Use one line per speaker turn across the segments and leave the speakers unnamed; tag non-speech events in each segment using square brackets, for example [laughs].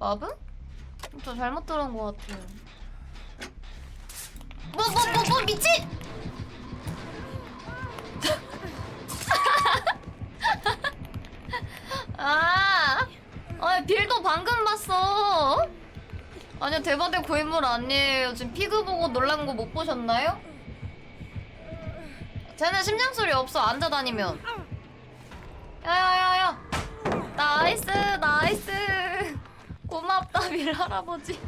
마브? 저 잘못 들은 것 같아요. 뭐, 뭐, 뭐, 뭐, 미친! [laughs] 아, 아, 빌도 방금 봤어. 아니요, 대바대 고인물 아니에요. 지금 피그 보고 놀란 거 못 보셨나요? 쟤는 심장 소리 없어. 앉아 다니면. 야야야야. 나이스, 나이스. 고맙다, 빌 할아버지.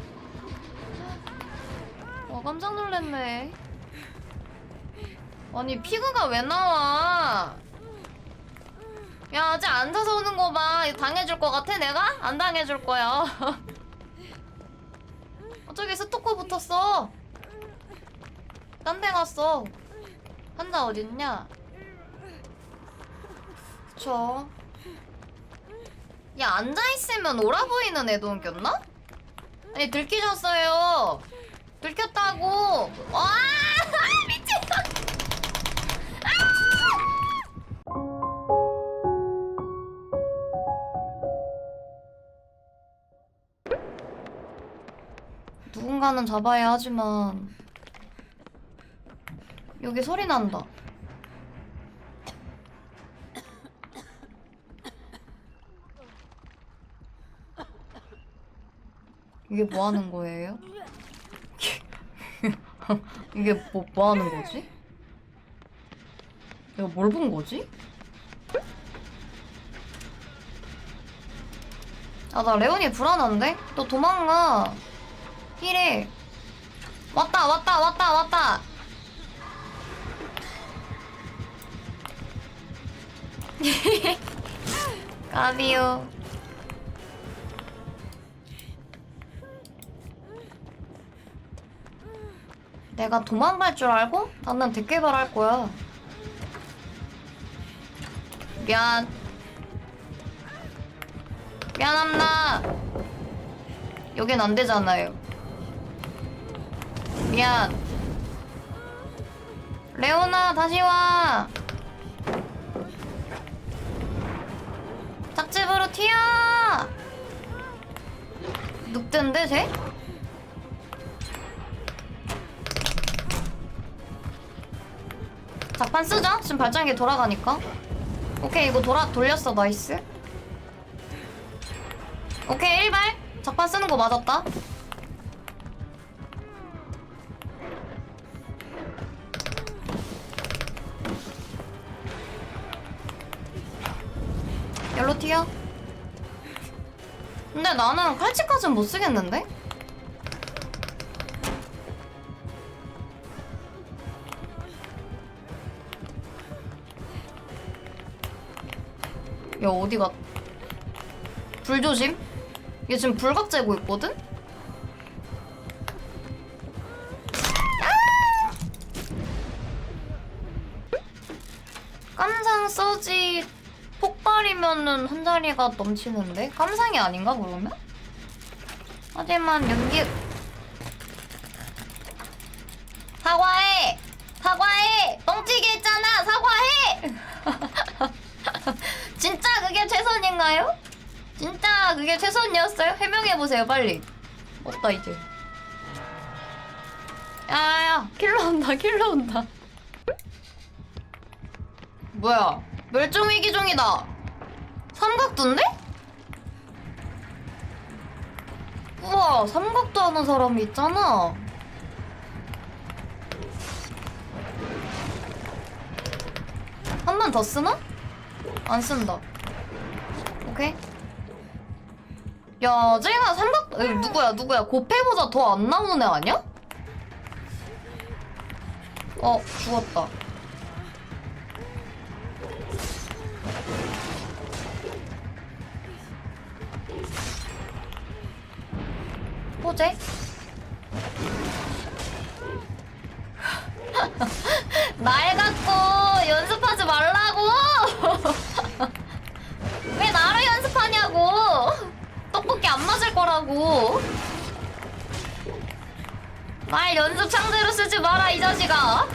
와, 깜짝 놀랐네. 아니, 피그가 왜 나와? 야, 아직 앉아서 오는 거 봐. 이거 당해줄 것 같아, 내가? 안 당해줄 거야. [laughs] 어, 저기 스토커 붙었어. 딴 데 갔어. 한자 어딨냐? 그쵸. 야, 앉아있으면 오라 보이는 애도 옮겼나? 아니, 들키셨어요. 들켰다고. 와! [laughs] 미친! 누군가는 잡아야 하지만 여기 소리 난다. 이게 뭐 하는 거예요? [laughs] 이게 뭐, 뭐 하는 거지? 내가 뭘 본 거지? 아, 나 레온이 불안한데? 또 도망가. 힐해. 왔다, 왔다, 왔다, 왔다. [laughs] 까비요. 내가 도망갈 줄 알고? 나는 대개발 할 거야. 미안. 미안합니다. 여긴 안 되잖아요. 미안. 레오나, 다시 와. 짝집으로 튀어! 늑대인데, 쟤? 작판 쓰자. 지금 발전기 돌아가니까. 오케이, 이거 돌아, 돌렸어. 나이스. 오케이, 1발. 작판 쓰는 거 맞았다. 열로 튀어. 근데 나는 칼치까지는 못 쓰겠는데? 야 어디가 불 조심 얘 지금 불각 째고 있거든? 깜상 써지 폭발이면은 한 자리가 넘치는데? 깜상이 아닌가 그러면? 하지만 연기 사과해! 사과해! 뻥치게 했잖아! 사과해! [laughs] 진짜 그게 최선인가요? 진짜 그게 최선이었어요? 해명해보세요 빨리 없다 이제 야야야 킬러 온다 킬러 온다 뭐야 멸종위기 중이다 삼각도인데? 우와 삼각도 하는 사람이 있잖아 한 번 더 쓰나? 안 쓴다. 오케이? 야 쟤가 삼각 에, 누구야 누구야? 고패보다 더안 나오는 애 아니야? 어 죽었다. 호재? [laughs] 날 갖고 연습하지 말라 거라고! 날 연습 상대로 쓰지 마라, 이 자식아!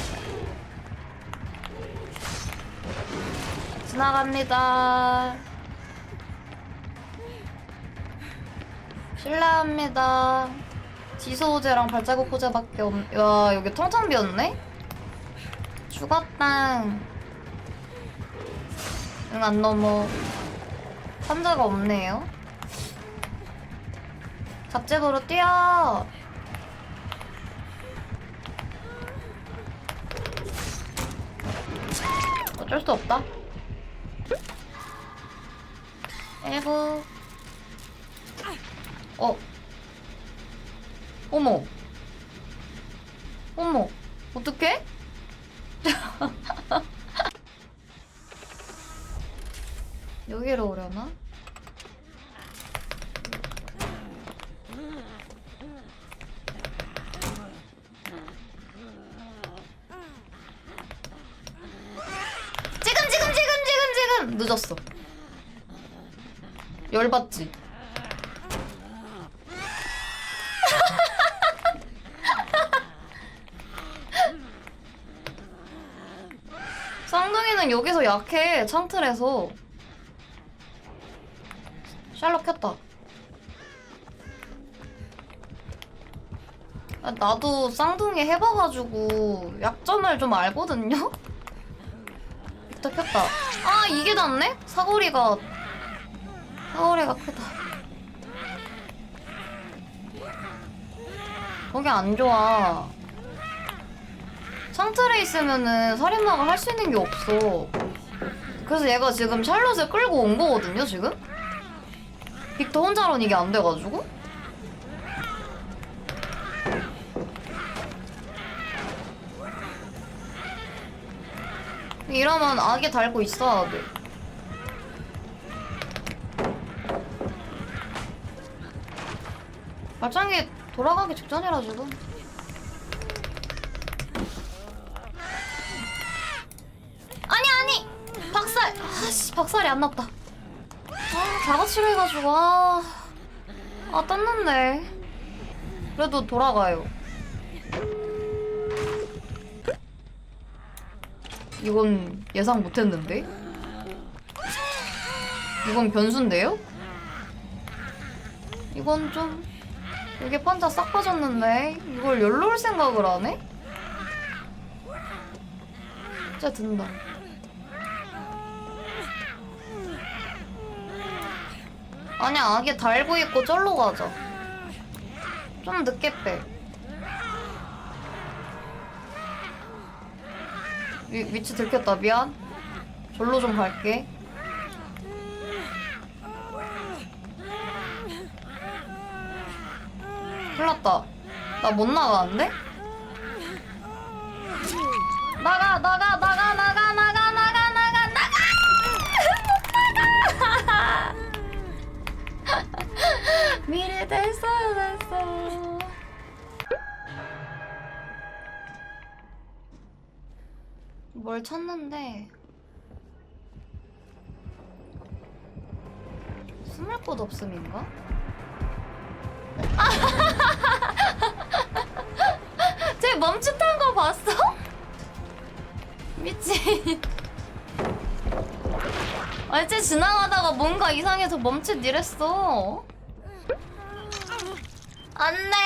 지나갑니다. 실례합니다. 지소 호재랑 발자국 호재밖에 없. 야 여기 텅텅 비었네. 죽었다. 응 안 넘어. 환자가 없네요. 잡집으로 뛰어. 어쩔 수 없다. 일부. 어. 어머. 어머. 어떡해? [laughs] 여기로 오려나? 지금 지금 지금 지금 지금 늦었어. 열받지. [laughs] 쌍둥이는 여기서 약해 창틀에서 샬롯 켰다 아, 나도 쌍둥이 해봐가지고 약점을 좀 알거든요? 켰다 켰다 아 이게 낫네? 사거리가 사거리가 크다 거기 안 좋아 창틀에 있으면은 살인마가 할 수 있는 게 없어. 그래서 얘가 지금 샬롯을 끌고 온 거거든요, 지금? 빅터 혼자로는 이게 안 돼가지고? 이러면 악에 달고 있어야 돼. 발장기 돌아가기 직전이라 지금. 아니 아니! 박살! 아씨 박살이 안 났다. 아 작업치료 해가지고 아 아 떴는데. 그래도 돌아가요 이건 예상 못했는데? 이건 변수인데요? 이건 좀 여기 판자 싹 빠졌는데? 이걸 올 생각을 하네? 진짜 든다. 아니야 아기 달고 있고 쩔로 가자. 좀 늦게 빼 위, 위치 들켰다. 미안. 절로 좀 갈게. 큰일났다. 나 못 나가는데? 나가 나가 나가 나가 나가 나가 나가 나가! 못 나가! [laughs] 미래 됐어요 됐어 뭘 찾는데 숨을 곳 없음인가? [laughs] 쟤 멈칫한 거 봤어? [laughs] 미친 어째 지나가다가 뭔가 이상해서 멈칫 이랬어 안돼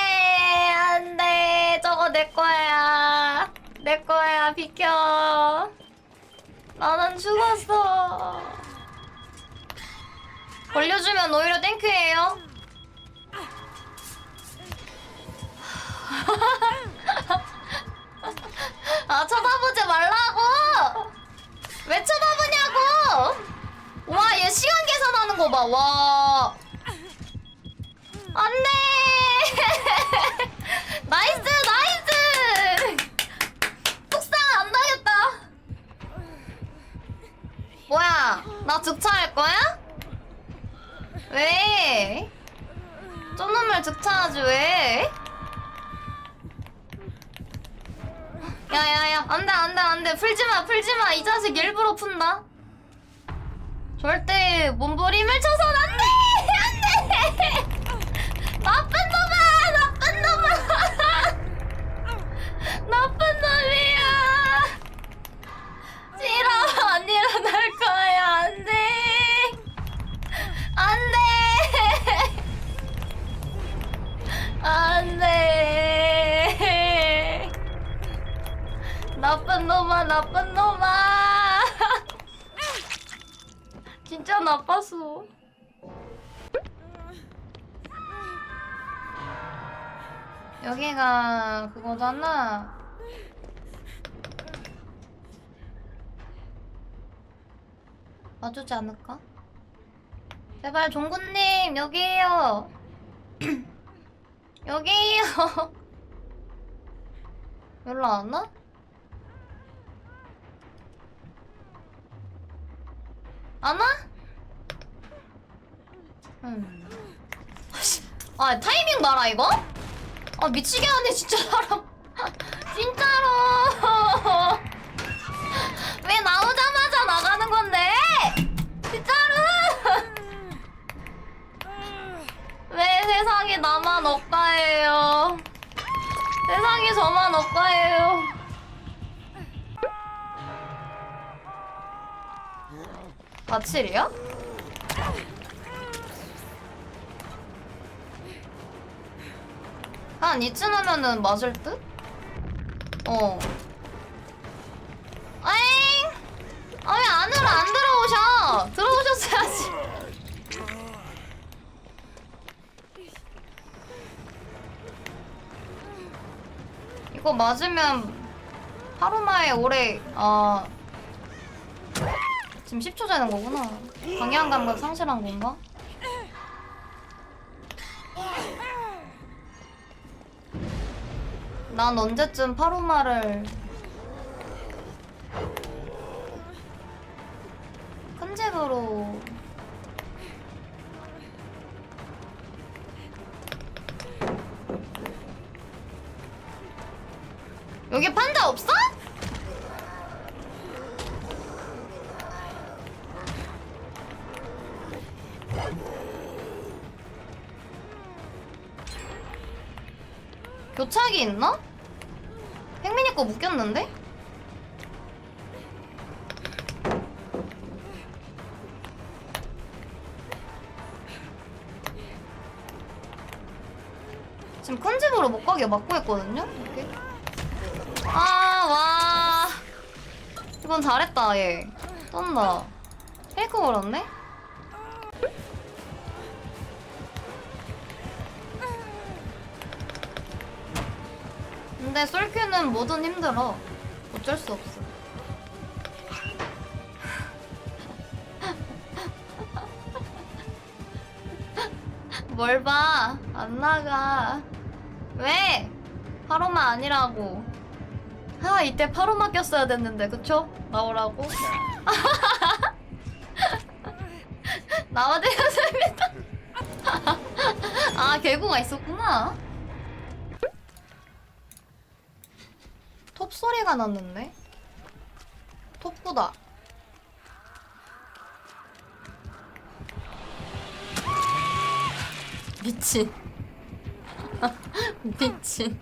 안돼 저거 내 거야 내 거야 비켜. 나는 죽었어. 걸려주면 오히려 땡큐예요. [laughs] 아 쳐다보지 말라고! 왜 쳐다보냐고! 와 얘 시간 계산하는 거봐와. 안돼 나이스 나이스 뚝상 안 당했다 뭐야 나 즉차할 거야? 왜? 쫀놈을 즉차하지 왜? 야야야 안돼 안돼 안돼 풀지마 풀지마 이 자식 일부러 푼다 절대 몸부림을 쳐선 안돼 아 나쁜 놈아. [laughs] 진짜 나빴어. 여기가 그거잖아. 와주지 않을까? 제발 종군님 여기에요. [clears throat] 여기에요. [laughs] 연락 안 와? 안 와? 음. 아씨, 아 타이밍 봐라 이거? 아 미치게 하네 진짜 사람. 진짜로. [laughs] [laughs] 왜 나오자마자 나가는 건데? 진짜로. [laughs] 왜 세상에 나만 억가해요? 세상에 저만 억가해요. 바칠이야? 한 이쯤 하면은 맞을 듯? 어. 아잉! 아, 왜 안으로 안 들어오셔? 들어오셨어야지. 이거 맞으면 하루마에 오래, 아. 지금 10초 되는 거구나. 방향 감각 상실한 건가? 난 언제쯤 파로마를 큰 집으로 있나? 팽민이 거 묶였는데? 지금 큰 집으로 못 가게 막고 있거든요? 이렇게. 아, 와. 이건 잘했다, 얘. 쩐다. 페이크 걸었네? 근데 솔큐는 뭐든 힘들어. 어쩔 수 없어. [laughs] 뭘 봐? 안 나가. 왜? 파로마 아니라고. 아, 이때 파로마 꼈어야 됐는데, 그쵸? 나오라고? [laughs] 나와주셨습니다. [laughs] 아, 개구가 있었구나. 톱 소리가 났는데? 톱구다. 미친. [laughs] 미친.